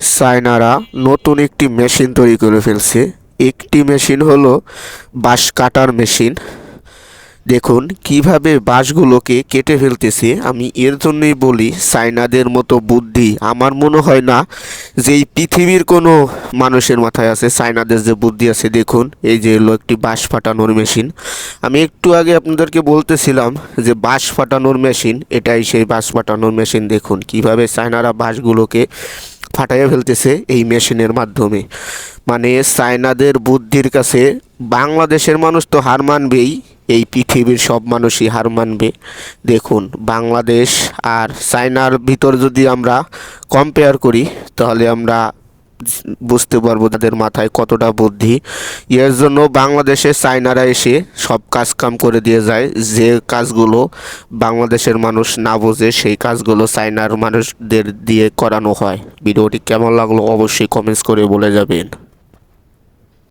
চায়নারা নতুন একটি মেশিন তৈরি করে ফেলছে। একটি মেশিন হলো বাঁশ কাটার মেশিন। দেখুন, কীভাবে বাঁশগুলোকে কেটে ফেলতেছে, আমি এর জন্যই বলি চায়নাদের মতো বুদ্ধি। আমার মনে হয় না যে এই পৃথিবীর কোনো মানুষের মাথায় আছে চায়নাদের যে বুদ্ধি আছে। দেখুন, এই যে হলো একটি বাঁশ ফাটানোর মেশিন। আমি একটু আগে আপনাদেরকে বলতেছিলাম যে বাঁশ ফাটানোর মেশিন, এটাই সেই বাঁশ ফাটানোর মেশিন। দেখুন, কীভাবে চায়নারা বাঁশগুলোকে ফাটাইয়া ফেলতেছে এই মেশিনের মাধ্যমে। মানে চায়নাদের বুদ্ধির কাছে বাংলাদেশের মানুষ তো হার মানবেই। এই পৃথিবীর সব মানুষই হার মানবে। দেখুন, বাংলাদেশ আর চায়নার ভিতর যদি আমরা কম্পেয়ার করি, তাহলে আমরা বুঝতে পারব তাদের মাথায় কতটা বুদ্ধি। এর জন্য বাংলাদেশে চায়নারা এসে সব কাজ কাম করে দিয়ে যায়। যে কাজগুলো বাংলাদেশের মানুষ না বোঝে, সেই কাজগুলো চায়নার মানুষদের দিয়ে করানো হয়। ভিডিওটি কেমন লাগল অবশ্যই কমেন্টস করে বলে যাবেন।